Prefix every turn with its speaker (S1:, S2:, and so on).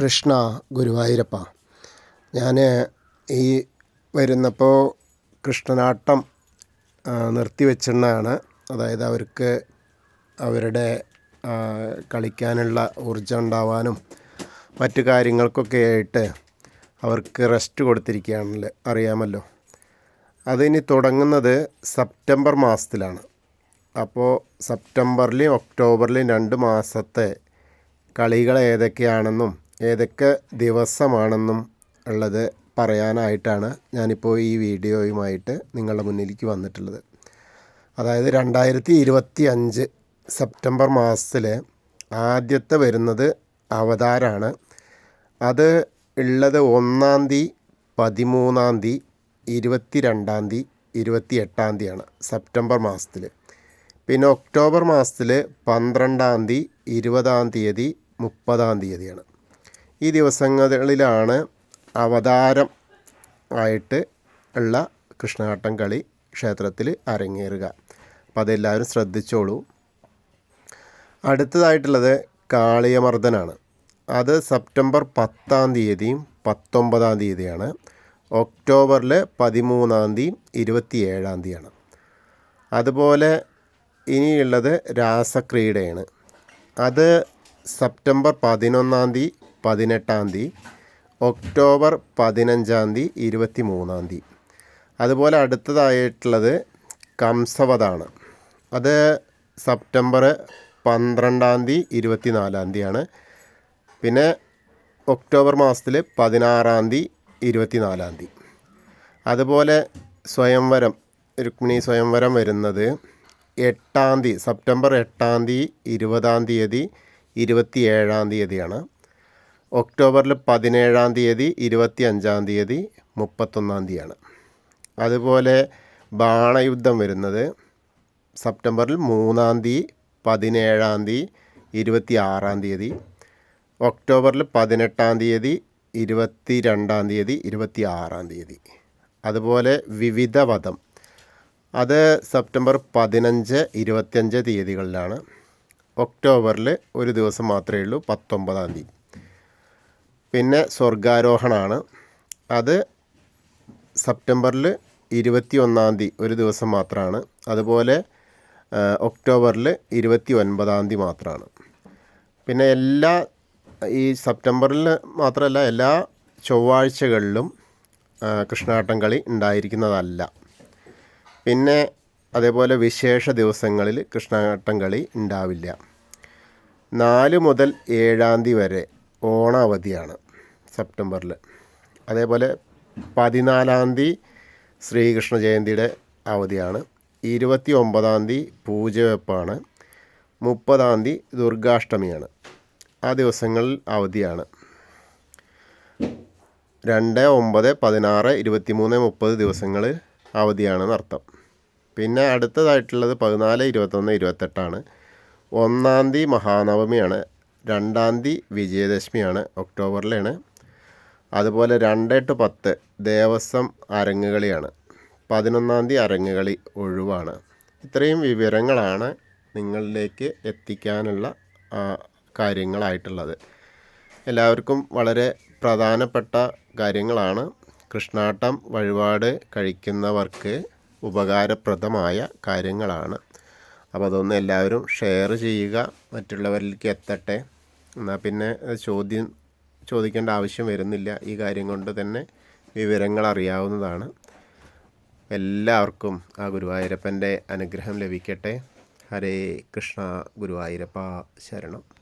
S1: കൃഷ്ണ ഗുരുവായൂരപ്പ. ഞാൻ ഈ വരുന്നപ്പോൾ കൃഷ്ണനാട്ടം നിർത്തിവെച്ചിരുന്നതാണ് അതായത് അവർക്ക് അവരുടെ കളിക്കാനുള്ള ഊർജം ഉണ്ടാവാനും മറ്റു കാര്യങ്ങൾക്കൊക്കെ ആയിട്ട് അവർക്ക് റെസ്റ്റ് കൊടുത്തിരിക്കുകയാണല്ലോ അറിയാമല്ലോ. അതിനി തുടങ്ങുന്നത് സെപ്റ്റംബർ മാസത്തിലാണ്. അപ്പോൾ സെപ്റ്റംബറിലെയും ഒക്ടോബറിലെയും രണ്ട് മാസത്തെ കളികൾ ഏതൊക്കെയാണെന്നും ഏതൊക്കെ ദിവസമാണെന്നും ഉള്ളത് പറയാനായിട്ടാണ് ഞാനിപ്പോൾ ഈ വീഡിയോയുമായിട്ട് നിങ്ങളുടെ മുന്നിലേക്ക് വന്നിട്ടുള്ളത്. അതായത് രണ്ടായിരത്തി ഇരുപത്തി അഞ്ച് സെപ്റ്റംബർ മാസത്തിൽ ആദ്യത്തെ വരുന്നത് അവതാരാണ്. അത് ഉള്ളത് ഒന്നാം തീയതി പതിമൂന്നാം തീയതി ഇരുപത്തി രണ്ടാം തീയതി ഇരുപത്തി എട്ടാം തീയതിയാണ് സെപ്റ്റംബർ മാസത്തിൽ പിന്നെ ഒക്ടോബർ മാസത്തിൽ പന്ത്രണ്ടാം തീയതി ഇരുപതാം തീയതി മുപ്പതാം തീയതിയാണ്. ഈ ദിവസങ്ങളിലാണ് അവതാരം ആയിട്ട് ഉള്ള കൃഷ്ണാട്ടം കളി ക്ഷേത്രത്തിൽ അരങ്ങേറുക. അപ്പോൾ അതെല്ലാവരും ശ്രദ്ധിച്ചോളൂ. അടുത്തതായിട്ടുള്ളത് കാളിയമർദ്ദനാണ്. അത് സെപ്റ്റംബർ പത്താം തീയതിയും പത്തൊമ്പതാം തീയതിയാണ്. ഒക്ടോബറിൽ പതിമൂന്നാം തീയതി ഇരുപത്തി ഏഴാം തീയതിയാണ്. അതുപോലെ ഇനിയുള്ളത് രാസക്രീഡയാണ്. അത് സെപ്റ്റംബർ പതിനൊന്നാം തീയതി പതിനെട്ടാം തീയതി ഒക്ടോബർ പതിനഞ്ചാം തീയതി ഇരുപത്തി മൂന്നാം തീയതി. അതുപോലെ അടുത്തതായിട്ടുള്ളത് കംസവതാണ്. അത് സെപ്റ്റംബർ പന്ത്രണ്ടാം തീയതി ഇരുപത്തി നാലാം തീയതിയാണ്. പിന്നെ ഒക്ടോബർ മാസത്തിൽ പതിനാറാം തീയതി ഇരുപത്തി നാലാം തീയതി. അതുപോലെ സ്വയംവരം രുക്മിണി സ്വയംവരം വരുന്നത് എട്ടാം തീയതി സെപ്റ്റംബർ എട്ടാം തീയതി ഇരുപതാം തീയതി ഇരുപത്തി ഏഴാം തീയതിയാണ്. ഒക്ടോബറിൽ പതിനേഴാം തീയതി ഇരുപത്തി അഞ്ചാം തീയതി മുപ്പത്തൊന്നാം തീയതിയാണ്. അതുപോലെ ബാണയുദ്ധം വരുന്നത് സെപ്റ്റംബറിൽ മൂന്നാം തീയതി പതിനേഴാം തീയതി ഇരുപത്തി ആറാം തീയതി. ഒക്ടോബറിൽ പതിനെട്ടാം തീയതി ഇരുപത്തി രണ്ടാം തീയതി ഇരുപത്തി ആറാം തീയതി. അതുപോലെ വിവിധ വധം അത് സെപ്റ്റംബർ പതിനഞ്ച് ഇരുപത്തിയഞ്ച് തീയതികളിലാണ്. ഒക്ടോബറിൽ ഒരു ദിവസം മാത്രമേ ഉള്ളൂ പത്തൊമ്പതാം തീയതി. പിന്നെ സ്വർഗാരോഹണമാണ് അത് സെപ്റ്റംബറിൽ ഇരുപത്തി ഒന്നാം തീയതി ഒരു ദിവസം മാത്രമാണ് അതുപോലെ ഒക്ടോബറിൽ ഇരുപത്തി ഒൻപതാം തീയതി മാത്രമാണ് പിന്നെ എല്ലാ ഈ സെപ്റ്റംബറിൽ മാത്രമല്ല എല്ലാ ചൊവ്വാഴ്ചകളിലും കൃഷ്ണാട്ടം കളി ഉണ്ടായിരിക്കുന്നതല്ല. പിന്നെ അതേപോലെ വിശേഷ ദിവസങ്ങളിൽ കൃഷ്ണാട്ടം കളി ഉണ്ടാവില്ല. നാല് മുതൽ ഏഴാം തീയതി വരെ ഓണാവധിയാണ് സെപ്റ്റംബറിൽ അതേപോലെ പതിനാലാം തീയതി ശ്രീകൃഷ്ണ ജയന്തിയുടെ അവധിയാണ്. ഇരുപത്തി ഒമ്പതാം തീയതി പൂജവെപ്പാണ്. മുപ്പതാം തീയതി ദുർഗാഷ്ടമിയാണ്. ആ ദിവസങ്ങളിൽ അവധിയാണ്. രണ്ട് ഒമ്പത് പതിനാറ് ഇരുപത്തി മൂന്ന് മുപ്പത് ദിവസങ്ങൾ അവധിയാണെന്ന് അർത്ഥം. പിന്നെ അടുത്തതായിട്ടുള്ളത് പതിനാല് ഇരുപത്തൊന്ന് ഇരുപത്തെട്ടാണ്. ഒന്നാം തീയതി മഹാനവമിയാണ്. രണ്ടാം തീയതി വിജയദശമിയാണ് ഒക്ടോബറിലാണ്. അതുപോലെ രണ്ട് ടു പത്ത് ദേവസ്വം അരങ്ങുകളിയാണ്. പതിനൊന്നാം തീയതി അരങ്ങുകളി ഒഴിവാണ്. ഇത്രയും വിവരങ്ങളാണ് നിങ്ങളിലേക്ക് എത്തിക്കാനുള്ള കാര്യങ്ങളായിട്ടുള്ളത്. എല്ലാവർക്കും വളരെ പ്രധാനപ്പെട്ട കാര്യങ്ങളാണ്. കൃഷ്ണാട്ടം വഴിപാട് കഴിക്കുന്നവർക്ക് ഉപകാരപ്രദമായ കാര്യങ്ങളാണ്. അപ്പോൾ അതൊന്ന് എല്ലാവരും ഷെയർ ചെയ്യുക. മറ്റുള്ളവരിലേക്ക് എത്തട്ടെ. എന്നാൽ പിന്നെ ചോദ്യം ചോദിക്കേണ്ട ആവശ്യം വരുന്നില്ല. ഈ കാര്യം കൊണ്ട് തന്നെ വിവരങ്ങൾ അറിയാവുന്നതാണ്. എല്ലാവർക്കും ആ ഗുരുവായൂരപ്പന്റെ അനുഗ്രഹം ലഭിക്കട്ടെ. ഹരേ കൃഷ്ണ ഗുരുവായൂരപ്പ ശരണം.